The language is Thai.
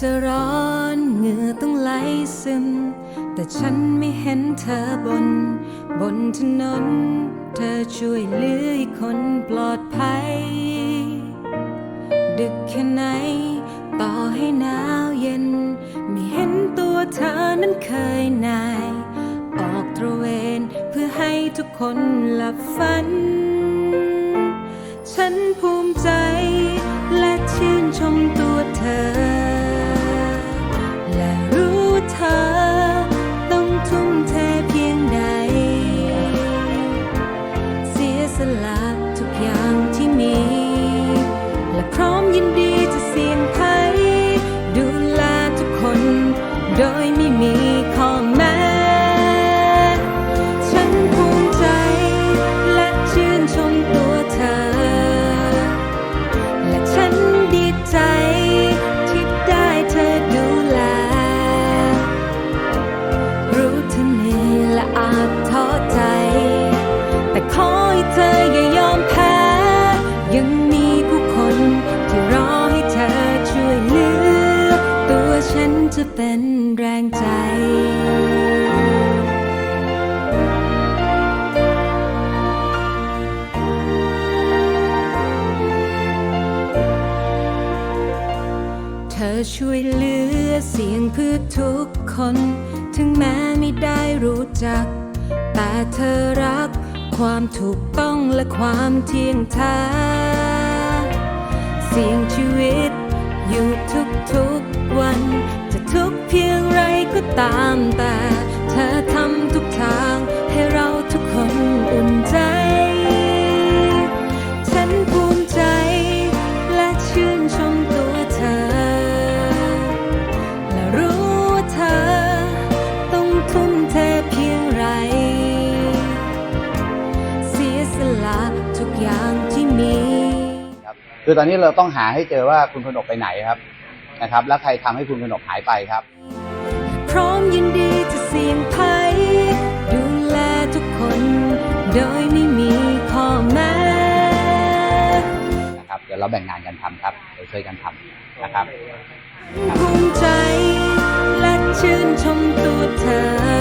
จะร้อนเหงื่อต้องไหลซึม แต่ฉันไม่เห็นเธอบน บนถนน เธอช่วยเหลือคนปลอดภัย ดึกแค่ไหน ต่อให้หนาวเย็น ไม่เห็นตัวเธอนั้นเคยนาย ออกตระเวนเพื่อให้ทุกคนหลับฝัน ฉันภูมิใจ จะเป็นแรงใจธอช่วยเหลือเสียงเพื่อทุกคน ถึงแม้ไม่ได้รู้จัก แต่เธอรักความถูกต้องและความเที่ยงแท้เสียงชีวิตอยู่ทุกๆวัน ตามแต่เธอทำทุกทางให้เราทุกคนอุ่นใจ ฉันภูมิใจและชื่นชมตัวเธอ และรู้ว่าเธอต้องทุ่มเทเพียงไร เสียสละทุกอย่างที่มีครับคือตอนนี้เราต้องหาให้เจอว่าคุณกนกไปไหนครับนะครับ แล้วใครทำให้คุณกนกหายไปครับ ร้อมยินดีจะเสี่ยงภัย ดูแลทุกคนโดยไม่มีข้อแม้นะครับเดี๋ยวเราแบ่งงานกันทำครับเดี๋ยวช่วยกันทำนะครับ ภูมิใจและชื่นชมตัวเธอ